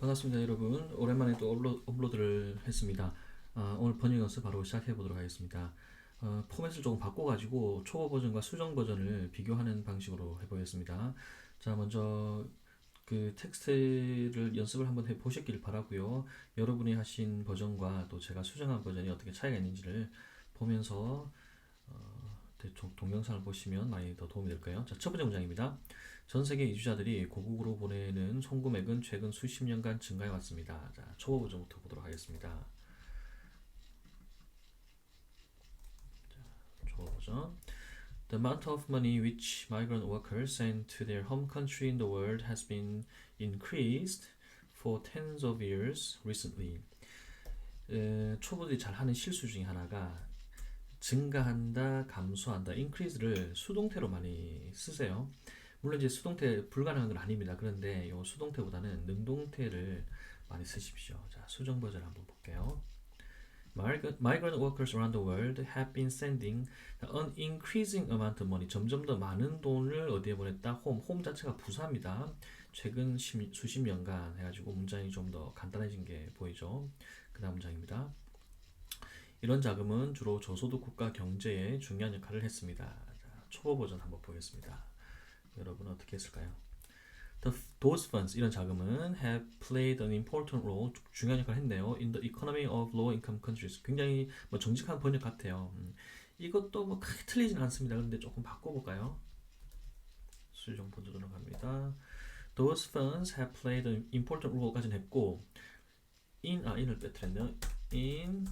반갑습니다 여러분. 오랜만에 또 업로, 업로드를 했습니다. 아, 오늘 번역 연습 바로 시작해 보도록 하겠습니다. 어, 포맷을 조금 바꿔 가지고 초보 버전과 수정 버전을 비교하는 방식으로 해보겠습니다. 자 먼저 그 텍스트를 연습을 한번 해 보셨길 바라고요. 여러분이 하신 버전과 또 제가 수정한 버전이 어떻게 차이가 있는지를 보면서 어, 대충 동영상을 보시면 많이 더 도움이 될 거예요 자 첫 번째 문장입니다 전 세계 이주자들이 고국으로 보내는 송금액은 최근 수십 년간 증가해 왔습니다. 자, 초보 버전부터 보도록 하겠습니다. 초보 버전. The amount of money which migrant workers send to their home country in the world has been increased for tens of years recently. 에, 초보들이 잘 하는 실수 중에 하나가 증가한다, 감소한다, increase를 수동태로 많이 쓰세요. 물론 이제 수동태 불가능한 건 아닙니다. 그런데 이 수동태보다는 능동태를 많이 쓰십시오. 자, 수정 버전 한번 볼게요. Migrant workers around the world have been sending an increasing amount of money. 점점 더 많은 돈을 어디에 보냈다? home. home 자체가 부사입니다. 최근 수십 년간 해가지고 문장이 좀 더 간단해진 게 보이죠. 그 다음 문장입니다. 이런 자금은 주로 저소득 국가 경제에 중요한 역할을 했습니다. 자, 초보 버전 한번 보겠습니다. 여러분은 어떻게 했을까요? The, those funds 이런 자금은 have played an important role 중요한 역할을 했네요. In the economy of low income countries 굉장히 뭐 정직한 번역 같아요. 음, 이것도 뭐 크게 틀리진 않습니다. 그런데 조금 바꿔볼까요? 수정 버전으로 갑니다. Those funds have played an important role까지는 했고 in 아 in을 빼뜨렸네요. In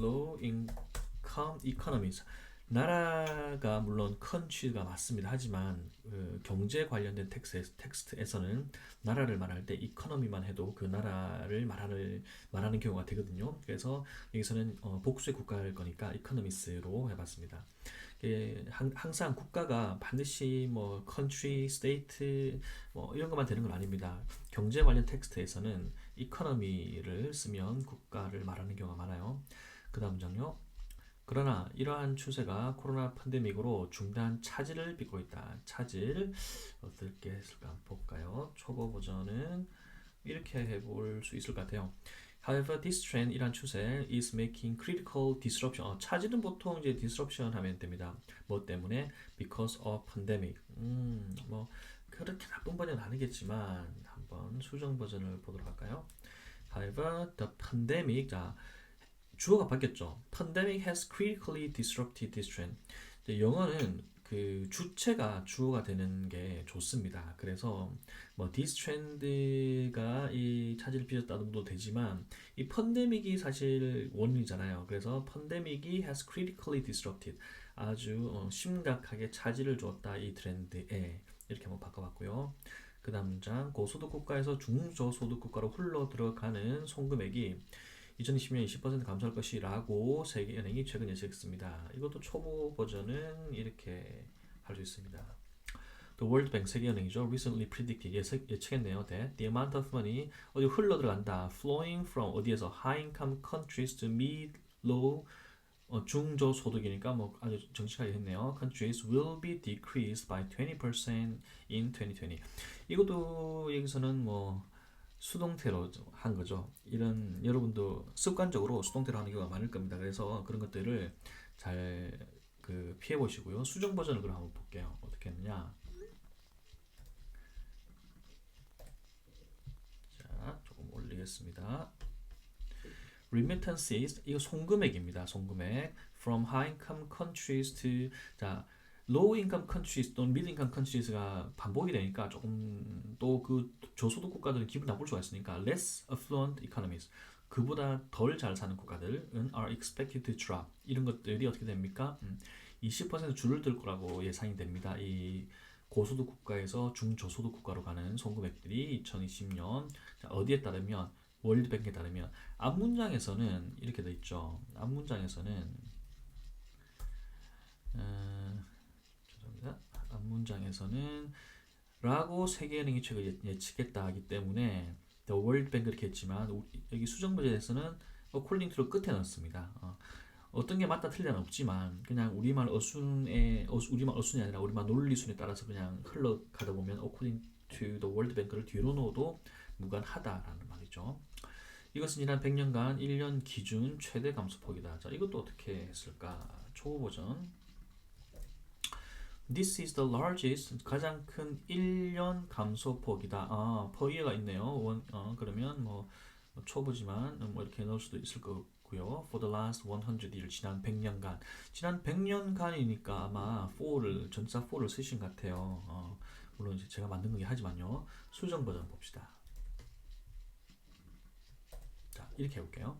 low income economies 나라가 물론 컨트리가 맞습니다. 하지만 그 경제 관련된 텍스트, 텍스트에서는 나라를 말할 때 이코노미만 해도 그 나라를 말하는 말하는 경우가 되거든요. 그래서 여기서는 어, 복수의 국가일 거니까 이코노미스로 해봤습니다. 예, 항상 국가가 반드시 뭐 country, state 뭐 이런 것만 되는 건 아닙니다. 경제 관련 텍스트에서는 이코노미를 쓰면 국가를 말하는 경우가 많아요. 그 다음 장요. 그러나 이러한 추세가 코로나 팬데믹으로 중대한 차질을 빚고 있다. 차질 어떻게 했을까 한번 볼까요? 초보 버전은 이렇게 해볼 수 있을 것 같아요. However, this trend 이란 추세 is making critical disruption. 어, 차질은 보통 이제 disruption 하면 됩니다. 뭐 때문에? Because of pandemic. 음, 뭐 그렇게 나쁜 버전은 아니겠지만 한번 수정 버전을 보도록 할까요? However, the pandemic 자 주어가 바뀌었죠. Pandemic has critically disrupted this trend. 영어는 그 주체가 주어가 되는 게 좋습니다. 그래서 뭐 this trend가 이 차질을 빚었다도 되지만 이 펀데믹이 사실 원인이잖아요. 그래서 펀데믹이 has critically disrupted 아주 어, 심각하게 차질을 주었다 이 트렌드에 이렇게 한번 바꿔봤고요. 그 다음 문장 고소득 국가에서 중저소득 국가로 흘러 들어가는 송금액이 2020년 20% 감소할 것이라고 세계은행이 최근 예측했습니다. 이것도 초보 버전은 이렇게 할 수 있습니다. World Bank 세계은행이죠. Recently predicted 예측, 예측했네요. That the amount of money 어디 흘러 들어간다. Flowing from 어디에서 high income countries to mid low 어, 중저 소득이니까 뭐 아주 정직하게 했네요. Countries will be decreased by 20% in 2020. 이것도 여기서는 뭐 수동태로 한 거죠. 이런 여러분도 습관적으로 수동태로 하는 경우가 많을 겁니다. 그래서 그런 것들을 잘 그 피해 보시고요. 수정 버전을 그럼 한번 볼게요. 어떻게 했느냐? 자, 조금 올리겠습니다. remittances 이거 송금액입니다. 송금액 from high income countries to 자 low income countries 또는 mid income countries가 반복이 되니까 조금 또 그 저소득 국가들은 기분 나쁠 수가 있으니까 less affluent economies 그보다 덜 잘 사는 국가들은 are expected to drop 이런 것들이 어떻게 됩니까? 음, 20% 줄을 들 거라고 예상이 됩니다. 이 고소득 국가에서 중저소득 국가로 가는 송금액들이 2020년 어디에 따르면 월드뱅크에 따르면 앞 문장에서는 이렇게 돼 있죠. 앞 문장에서는 어, 문장에서는 라고 세계은행이 최근 예측했다 하기 때문에 The World Bank 이렇게 했지만 여기 수정 문제에서는 according to를 끝에 넣습니다. 어, 어떤 게 맞다 틀리는 없지만 그냥 우리말 어순에 어수, 우리말 어순이 아니라 우리말 논리순에 따라서 그냥 흘러가다 보면 according to the World Bank를 뒤로 넣어도 무관하다라는 말이죠. 이것은 지난 100년간 1년 기준 최대 감소폭이다. 자, 이것도 어떻게 했을까? 초보 버전. This is the largest 가장 큰 1년 감소폭이다. 아, year가 있네요. 원, 어, 그러면 뭐 초보지만 뭐 이렇게 넣을 수도 있을 거고요. For the last 100 year 지난 100년간 지난 100년간이니까 아마 for를 전사 for를 쓰신 것 같아요. 어, 물론 제가 만든 거긴 하지만요. 수정 버전 봅시다. 자 이렇게 해볼게요.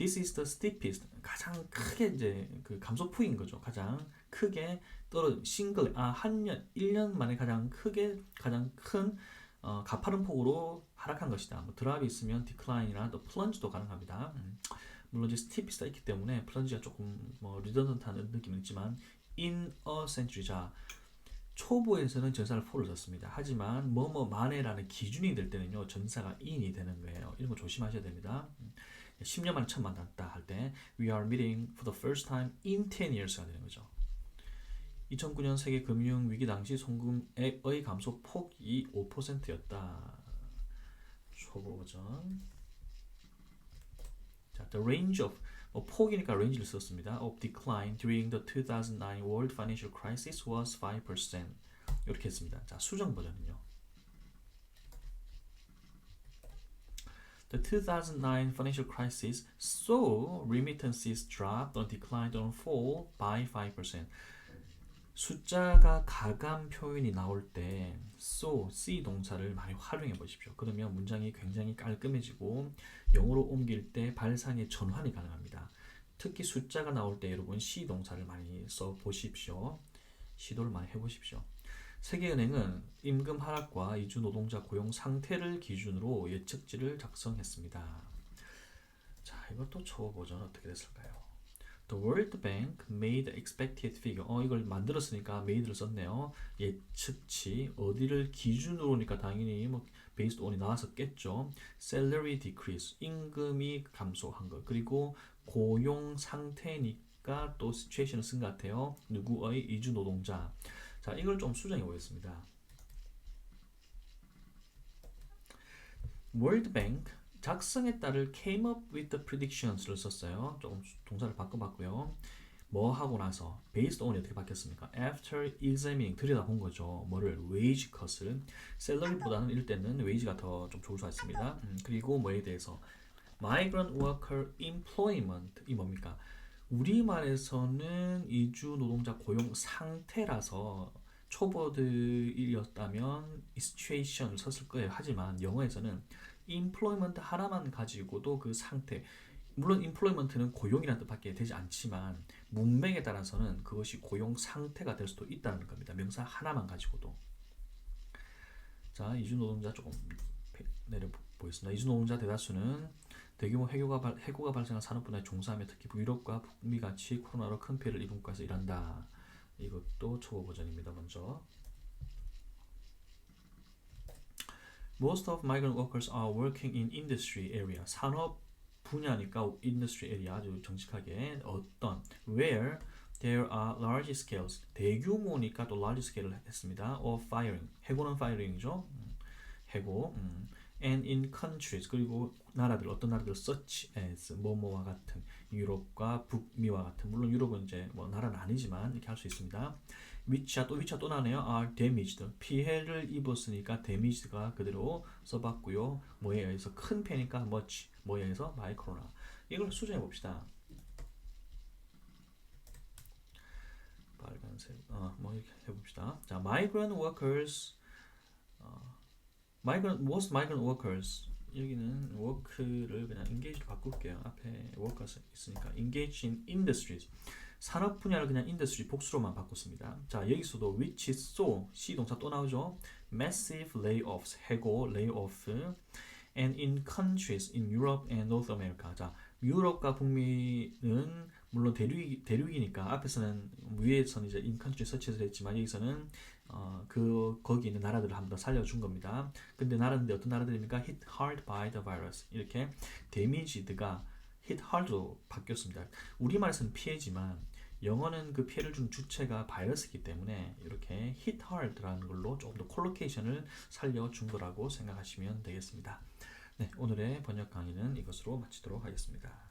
This is the steepest 가장 크게 이제 그 감소폭인 거죠. 가장 크게 떨어 싱글 아한년 1년 만에 가장 크게 가장 큰 어, 가파른 폭으로 하락한 것이다. 뭐 드랍이 있으면 디클라인이나 또 플런지도 가능합니다. 음, 물론 이제 스티피스가 있기 때문에 플런지가 조금 뭐 리더던트한 느낌은 있지만 in a century 자 초보에서는 전사를 포를 썼습니다. 하지만 뭐뭐 만에라는 기준이 될 때는요 전사가 in이 되는 거예요. 이런 거 조심하셔야 됩니다. 음, 10년 만에 처음 만났다 할 때 we are meeting for the first time in 10 years가 되는 거죠. 2009년 세계 금융 위기 당시 송금액의 감소 폭이 5%였다. 초보 버전. 자, the range of 뭐 폭이니까 range를 썼습니다. of decline during the 2009 world financial crisis was 5%. 이렇게 했습니다. 자, 수정 버전은요. The 2009 financial crisis saw remittances drop or decline or fall by 5%. 숫자가 가감 표현이 나올 때 so, see 동사를 많이 활용해 보십시오. 그러면 문장이 굉장히 깔끔해지고 영어로 옮길 때 발상의 전환이 가능합니다. 특히 숫자가 나올 때 여러분 see 동사를 많이 써 보십시오. 시도를 많이 해 보십시오. 세계은행은 임금 하락과 이주 노동자 고용 상태를 기준으로 예측치를 작성했습니다. 자, 이것도 초보 버전 어떻게 됐을까요? The World Bank made expected figure. 어, 이걸 만들었으니까 made를 썼네요. 예측치 어디를 기준으로니까 당연히 뭐 based on이 나왔었겠죠. Salary decrease. 임금이 감소한 것. 그리고 고용 상태니까 또 situation을 쓴 것 같아요. 누구의 이주 노동자. 자, 이걸 좀 수정해 보겠습니다. Bank 작성에 따를 came up with the predictions를 썼어요. 조금 동사를 바꿔봤고요. 뭐 하고 나서 based on이 어떻게 바뀌었습니까? After examining 들여다본 거죠. 뭐를 wage cut을 salary보다는 이럴 때는 wage가 더 좀 좋을 수가 있습니다. 음, 그리고 뭐에 대해서 migrant worker employment 이 뭡니까? 우리말에서는 이주 노동자 고용 상태라서 초보들이었다면 situation을 썼을 거예요. 하지만 영어에서는 employment 하나만 가지고도 그 상태 물론 employment는 고용이라는 뜻밖에 되지 않지만 문맥에 따라서는 그것이 고용 상태가 될 수도 있다는 겁니다. 명사 하나만 가지고도 자 이주 노동자 조금 내려 보겠습니다. 이주 노동자 대다수는 대규모 해고가, 발, 해고가 발생한 산업 분야에 종사하며 특히 유럽과 북미 같이 코로나로 큰 피해를 입은 국가에서 일한다. 이것도 초보 버전입니다. 먼저 Most of migrant workers are working in industry area. 산업 분야니까 industry area 아주 정직하게 어떤 where there are large scales 대규모니까 또 large scale을 했습니다. of firing 해고는 firing이죠. 음, 해고. 음. And in countries 그리고 나라들 어떤 나라들 such as 뭐뭐와 같은 유럽과 북미와 같은 물론 유럽은 이제 뭐 나라는 아니지만 이렇게 할 수 있습니다. 위치가 또 위치가 또 나네요. are damaged 피해를 입었으니까 damage가 그대로 써봤고요. 뭐에 의해서 큰 피해니까 much 뭐에 의해서 마이크로나 이걸 수정해 봅시다. 빨간색 어뭐 이렇게 해봅시다. 자 migrant workers 어, migrant most migrant workers 여기는 work를 그냥 engage로 바꿀게요. 앞에 workers 있으니까 engage in industries 산업 분야를 그냥 industry 복수로만 바꿨습니다. 자 여기서도 which is so C 동사 또 나오죠. massive layoffs 해고 layoff and in countries in Europe and North America 자 유럽과 북미는 물론 대륙 대륙이니까 앞에서는 위에서는 이제 in country 서치해서 했지만 여기서는 어, 그 거기 있는 나라들을 한번 더 살려준 겁니다. 근데 나라인데 어떤 나라들입니까? hit hard by the virus 이렇게 데미지드가 hit hard로 바뀌었습니다. 우리말에서는 피해지만 영어는 그 피해를 준 주체가 바이러스이기 때문에 이렇게 hit hard라는 걸로 조금 더 콜로케이션을 살려준 거라고 생각하시면 되겠습니다. 네, 오늘의 번역 강의는 이것으로 마치도록 하겠습니다.